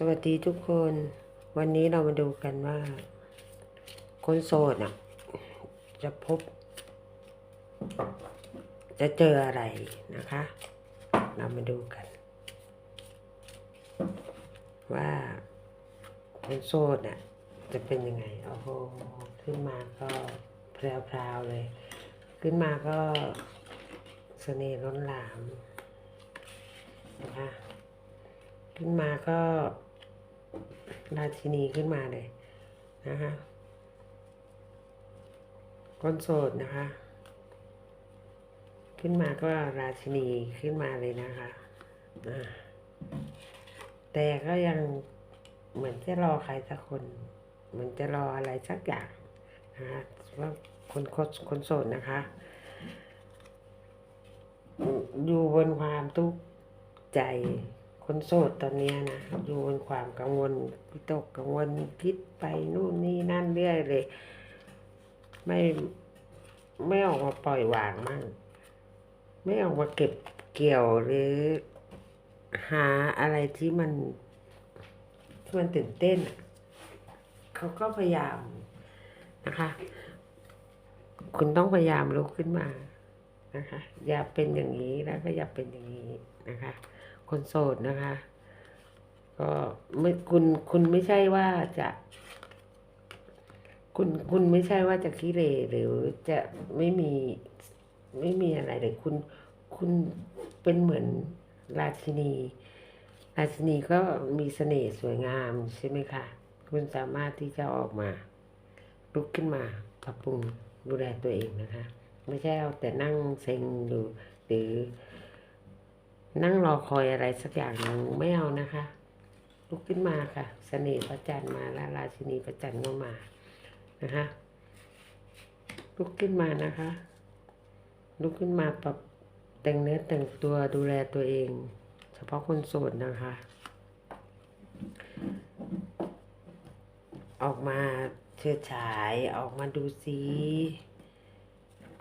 สวัสดีทุกคน วันนี้เรามาดูกันว่า คนโสดอะ จะพบ จะเจออะไรนะคะ เรามาดูกัน ว่าคนโสดอะ จะเป็นยังไงโอ้โหขึ้นมาก็แพรวๆเลย ขึ้นมาก็เสน่ห์ล้นหลามนะคะขึ้นมาก็ ราชินีขึ้นมาเลยนะคะคนโสดนะคะ ขึ้นมาก็ราชินีขึ้นมาเลยนะคะแต่ก็ยังเหมือนจะรอใครสักคน เหมือนจะรออะไรสักอย่างนะคะว่าคนคนคนโสดนะคะ อยู่บนความทุกข์ใจ คนโสดตอนนี้นะอยู่บนความกังวลวิตกกังวลคิดไปนู่นนี่นั่นเรื่อยเลย ไม่ไม่ออกมาปล่อยวางมั่งไม่ออกมาเก็บเกี่ยวหรือหาอะไรที่มันที่มันตื่นเต้น เขาก็พยายามนะคะ คุณต้องพยายามลุกขึ้นมานะคะ อย่าเป็นอย่างนี้แล้วก็อย่าเป็นอย่างนี้นะคะ คนโสดนะคะ ก็ไม่คุณคุณไม่ใช่ว่าจะ คุณคุณไม่ใช่ว่าจะขี้เรหรือจะไม่มีไม่มีอะไรเลยคุณคุณเป็นเหมือนราชินี ราชินีก็มีเสน่ห์สวยงามใช่ไหมคะ คุณสามารถที่จะออกมาลุกขึ้นมาปรับปรุงดูแลตัวเองนะคะ ไม่ใช่เอาแต่นั่งเซ็งดูหรือ นั่งรอคอยอะไรสักอย่างหนึ่งไม่เอานะคะ ลุกขึ้นมาค่ะเสน่ห์พระจันมาแล้วราชินีพระจันก็มานะคะลุกขึ้นมานะคะ ลุกขึ้นมาปรับแต่งเนื้อแต่งตัวดูแลตัวเอง เฉพาะคนโสดนะคะ ออกมาเชิดฉายออกมาดูซิ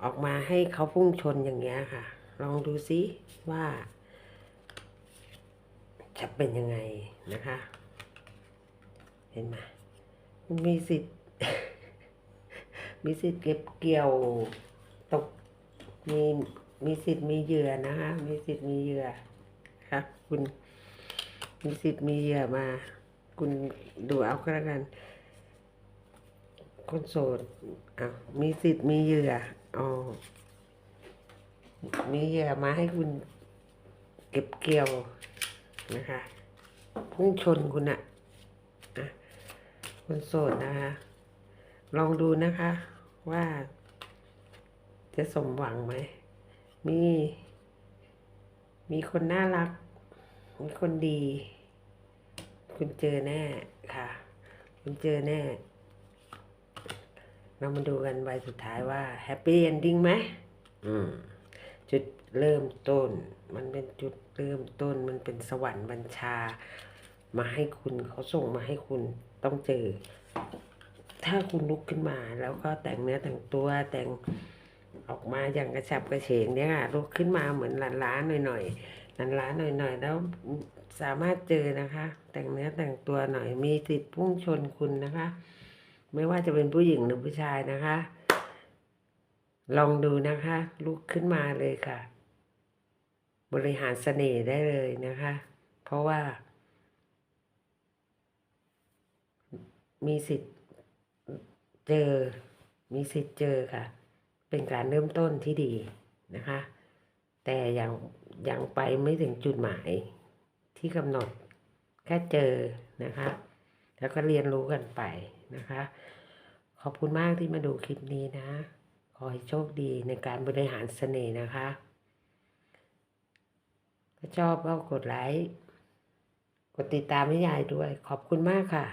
ออกมาให้เขาพุ่งชนอย่างเงี้ยค่ะ ลองดูซิว่า จะเป็นยังไงนะคะ เห็นไหมมีสิทธิ์ มีสิทธิ์เก็บเกี่ยวตกมีมีสิทธิ์มีเหยื่อนะคะมีสิทธิ์มีเหยื่อครับคุณมีสิทธิ์มีเหยื่อมา คุณดูเอาก็แล้วกัน คนโสดอะมีสิทธิ์มีเหยื่ออ๋อมีเหยื่อมาให้คุณเก็บเกี่ยว นะคะพุ่งชนคุณอะนะคนโสดนะคะ ลองดูนะคะว่า จะสมหวังไหม มี มีคนน่ารัก มีคนดี คุณเจอแน่ค่ะ คุณเจอแน่ เรามาดูกันใบสุดท้ายว่าแฮปปี้เอนดิ้งไหมอืม จุดเริ่มต้น มันเป็นจุดเริ่มต้น มันเป็นสวรรค์บัญชา มาให้คุณเขาส่งมาให้คุณต้องเจอ ถ้าคุณลุกขึ้นมาแล้วก็แต่งเนื้อแต่งตัวแต่งออกมาอย่างกระฉับกระเฉงเนี่ยค่ะลุกขึ้นมาเหมือนหลานล้านหน่อยๆหลานล้านหน่อยๆ แล้วสามารถเจอนะคะ แต่งเนื้อแต่งตัวหน่อยมีสิทธิ์พุ่งชนคุณนะคะ ไม่ว่าจะเป็นผู้หญิงหรือผู้ชายนะคะ ลองดูนะคะ ลุกขึ้นมาเลยค่ะ บริหารเสน่ห์ได้เลยนะคะ เพราะว่า มีสิทธิ์เจอ มีสิทธิ์เจอค่ะ เป็นการเริ่มต้นที่ดีนะคะ แต่ยังยังไปไม่ถึงจุดหมายที่กำหนดแค่เจอนะคะ แล้วก็เรียนรู้กันไปนะคะ ขอบคุณมากที่มาดูคลิปนี้นะ ขอให้โชคดีในการบริหารเสน่ห์นะคะถ้าชอบก็กดไลค์ กดติดตามให้ยายด้วย ขอบคุณมากค่ะ